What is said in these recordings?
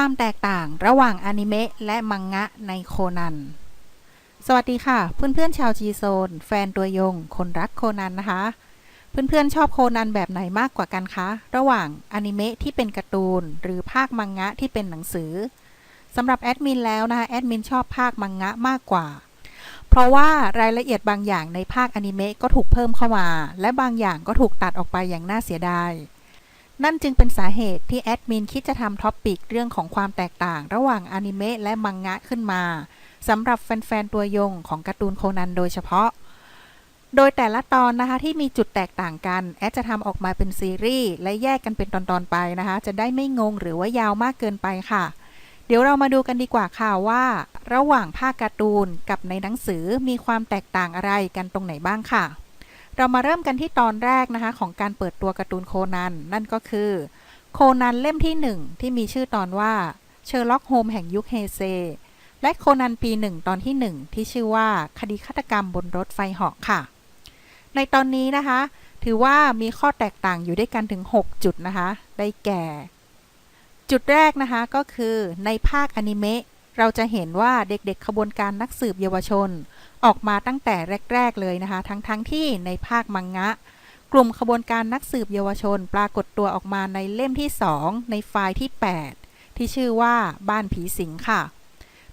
ความแตกต่างระหว่างอนิเมะและมังงะในโคนัน สวัสดีค่ะ เพื่อนๆชาวจีโซน แฟนตัวยง คนรักโคนันนะคะ เพื่อนๆชอบโคนันแบบไหนมากกว่ากันคะ ระหว่างอนิเมะที่เป็นการ์ตูน หรือภาคมังงะที่เป็นหนังสือสำหรับแอดมินแล้วนะคะแอดมินชอบภาคมังงะมากกว่า เพราะว่ารายละเอียดบางอย่างในภาคอนิเมะก็ถูกเพิ่มเข้ามา และบางอย่างก็ถูกตัดออกไปอย่างน่าเสียดาย นั่นจึงเป็นสาเหตุที่แอดมินคิดจะทำท็อปปิกเรื่องของความแตกต่าง ระหว่างอนิเมะและมังงะขึ้นมาสำหรับแฟนๆตัวยงของการ์ตูนโคนันโดยเฉพาะ โดยแต่ละตอนนะคะที่มีจุดแตกต่างกัน แอดจะทำออกมาเป็นซีรีส์และแยกกันเป็นตอนๆไปนะคะ จะได้ไม่งงหรือว่ายาวมากเกินไปค่ะ เดี๋ยวเรามาดูกันดีกว่าค่ะว่า ระหว่างภาคการ์ตูนกับในหนังสือมีความแตกต่างอะไรกันตรงไหนบ้างค่ะ เรามาเริ่มกันที่ตอนแรกนะคะ ของการเปิดตัวการ์ตูนโคนัน นั่นก็คือ โคนันเล่มที่หนึ่งที่มีชื่อตอนว่าเชอร์ล็อกโฮมแห่งยุคเฮเซ และโคนันปีหนึ่งตอนที่หนึ่งที่ชื่อว่าคดีฆาตกรรมบนรถไฟเหาะค่ะ ในตอนนี้นะคะ ถือว่ามีข้อแตกต่างอยู่ด้วยกันถึง 6 จุดนะคะ ได้แก่ จุดแรกนะคะก็คือในภาคอนิเมะ เราจะเห็นว่าเด็กๆ ขบวนการนักสืบเยาวชน ออกมาตั้งแต่แรก ๆ เลยนะคะ ทั้งๆทที่ในภาคมังงะ กลุ่มขบวนการนักสืบเยาวชน ปรากฏตัวออกมาในเล่มที่ 2 ในไฟล์ที่ 8 ที่ชื่อว่าบ้านผีสิงค่ะ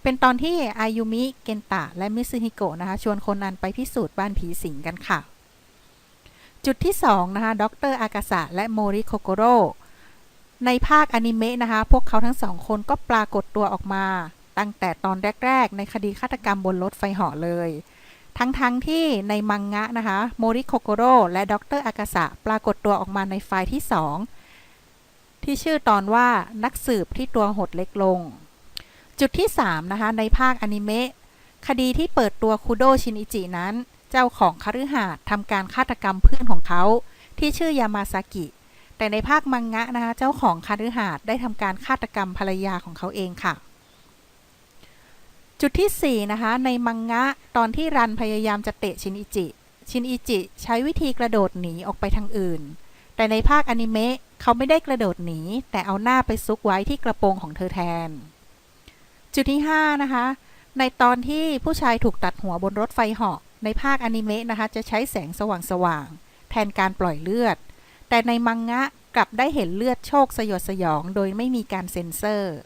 เป็นตอนที่อายุมิ เกนตะ และมิซึฮิโกะนะคะ ชวนคนนั้นไปพิสูจน์บ้านผีสิงกันค่ะ จุดที่2นะคะ ดรอากาสะและโมริโคโกโรในภาคอนิเมะนะคะ พวกเขาทั้งสองคนก็ปรากฏตัวออกมา ตั้งแต่ตอนแรก ๆ ในคดีฆาตกรรมบนรถไฟเหาะเลย ทั้งๆทที่ในมังงะนะคะโมริโคโกโรและดรอากาสะปรากฏตัวออกมาในไฟล์ที่ 2 ที่ชื่อตอนว่านักสืบที่ตัวหดเล็กลง จุดที่ 3 นะคะ ในภาคอนิเมะคดีที่เปิดตัวคุโดชินอิจินั้น เจ้าของคฤหาสน์ทำการฆาตกรรมเพื่อนของเขาที่ชื่อยามาซากิ แต่ในภาคมังงะนะคะ เจ้าของคฤหาสน์ได้ทำการฆาตกรรมภรรยาของเขาเองค่ะ จุดที่ 4 นะคะ ในมังงะตอนที่รันพยายามจะเตะชินอิจิ ชินอิจิใช้วิธีกระโดดหนีออกไปทางอื่น แต่ในภาคอนิเมะเขาไม่ได้กระโดดหนี แต่เอาหน้าไปซุกไว้ที่กระโปรงของเธอแทน จุดที่ 5 นะคะ ในตอนที่ผู้ชายถูกตัดหัวบนรถไฟเหาะในภาคอนิเมะนะคะ จะใช้แสงสว่างๆแทนการปล่อยเลือด แต่ในมังงะกลับได้เห็นเลือดโชคสยดสยอง โดยไม่มีการเซ็นเซอร์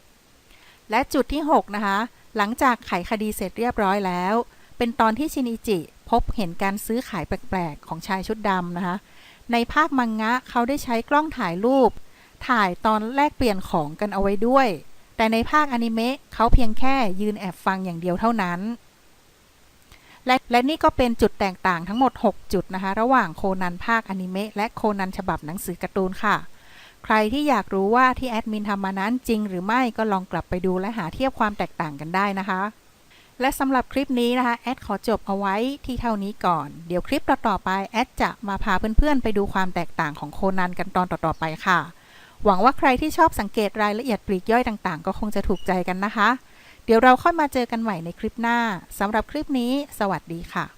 และจุดที่ 6 นะคะ หลังจากไขคดีเสร็จเรียบร้อยแล้ว เป็นตอนที่ชินอิจิ พบเห็นการซื้อขายแปลกๆ ของชายชุดดำนะคะ ในภาคมังงะเขาได้ใช้กล้องถ่ายรูป ถ่ายตอนแลกเปลี่ยนของกันเอาไว้ด้วย แต่ในภาคอนิเมะเขาเพียงแค่ยืนแอบฟังอย่างเดียวเท่านั้น และและนี่ก็เป็นจุดแตกต่างทั้งหมด 6 จุดนะคะ ระหว่างโคนันภาคอนิเมะและโคนันฉบับหนังสือการ์ตูนค่ะ ใครที่อยากรู้ว่าที่แอดมินทำมานั้นจริงหรือไม่ก็ลองกลับไปดูและหาเทียบความแตกต่างกันได้นะคะ และสำหรับคลิปนี้นะคะแอดขอจบเอาไว้ที่เท่านี้ก่อน เดี๋ยวคลิปต่อๆไปแอดจะมาพาเพื่อนๆ ไปดูความแตกต่างของโคนันกันตอนต่อๆไปค่ะ หวังว่าใครที่ชอบสังเกตรายละเอียดปลีกย่อยต่างๆ ก็คงจะถูกใจกันนะคะ เดี๋ยวเราค่อยมาเจอกันใหม่ในคลิปหน้าสำหรับคลิปนี้ สวัสดีค่ะ